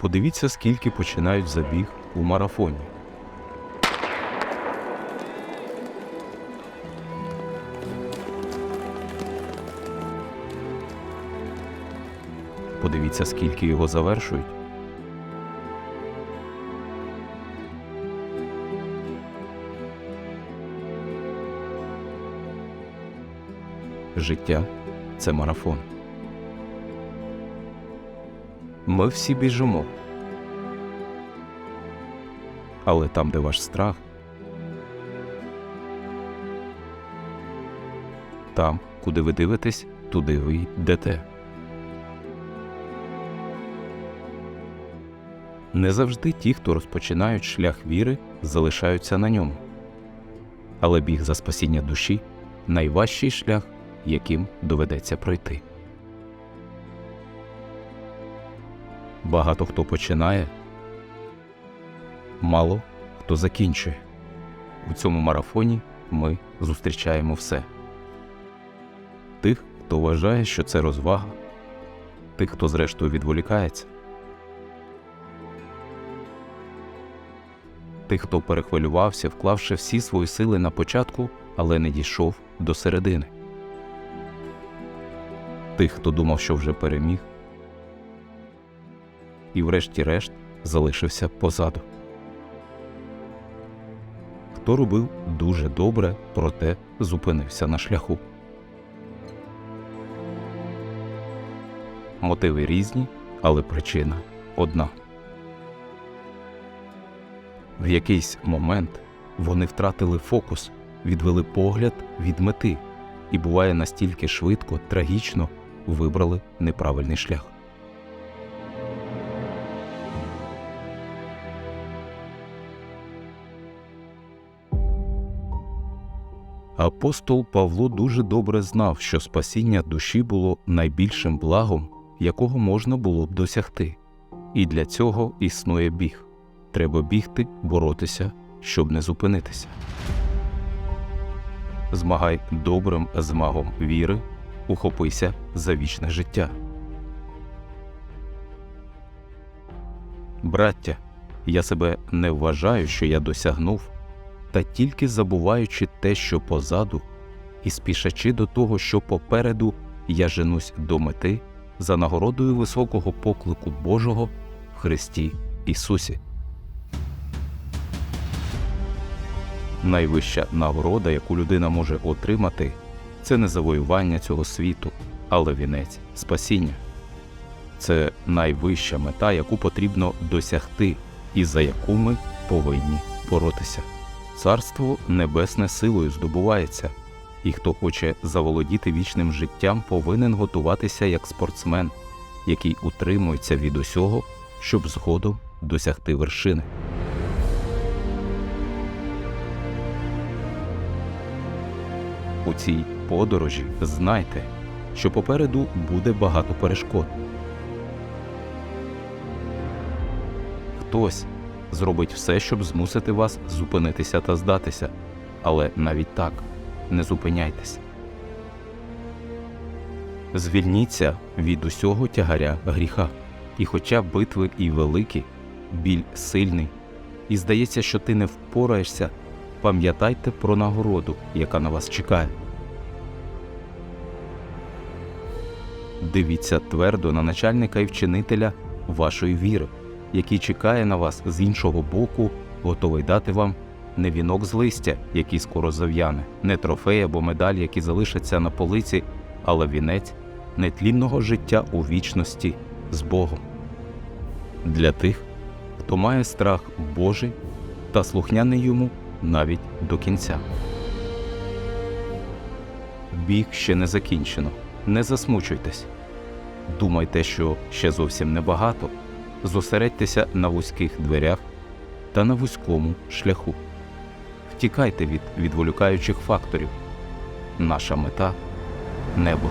Подивіться, скільки починають забіг у марафоні. Подивіться, скільки його завершують. Життя це марафон. Ми всі біжимо. Але там, де ваш страх, там, куди ви дивитесь, туди ви йдете. Не завжди ті, хто розпочинають шлях віри, залишаються на ньому. Але біг за спасіння душі найважчий шлях, яким доведеться пройти. Багато хто починає, мало хто закінчує. У цьому марафоні ми зустрічаємо все. Тих, хто вважає, що це розвага, тих, хто зрештою відволікається, тих, хто перехвилювався, вклавши всі свої сили на початку, але не дійшов до середини, тих, хто думав, що вже переміг, і врешті-решт залишився позаду. Хто робив дуже добре, проте зупинився на шляху. Мотиви різні, але причина одна. В якийсь момент вони втратили фокус, відвели погляд від мети і буває настільки швидко, трагічно вибрали неправильний шлях. Апостол Павло дуже добре знав, що спасіння душі було найбільшим благом, якого можна було б досягти, і для цього існує біг. Треба бігти, боротися, щоб не зупинитися. Змагай добрим змагом віри, ухопися за вічне життя. Браття, я себе не вважаю, що я досягнув, та тільки забуваючи те, що позаду, і спішачи до того, що попереду, я женусь до мети за нагородою високого поклику Божого в Христі Ісусі. Найвища нагорода, яку людина може отримати, це не завоювання цього світу, але вінець спасіння. Це найвища мета, яку потрібно досягти, і за яку ми повинні боротися. Царство небесне силою здобувається, і хто хоче заволодіти вічним життям, повинен готуватися як спортсмен, який утримується від усього, щоб згодом досягти вершини. У цій подорожі знайте, що попереду буде багато перешкод. Хтось зробить все, щоб змусити вас зупинитися та здатися, але навіть так не зупиняйтесь. Звільніться від усього тягаря гріха, і хоча битви і великі, біль сильний, і здається, що ти не впораєшся, пам'ятайте про нагороду, яка на вас чекає. Дивіться твердо на начальника і вчинителя вашої віри, який чекає на вас з іншого боку, готовий дати вам не вінок з листя, який скоро зав'яне, не трофей або медаль, які залишаться на полиці, але вінець нетлінного життя у вічності з Богом. Для тих, хто має страх Божий та слухняний йому навіть до кінця. Біг ще не закінчено. Не засмучуйтесь. Думайте, що ще зовсім небагато. Зосередьтеся на вузьких дверях та на вузькому шляху. Втікайте від відволікаючих факторів. Наша мета небо.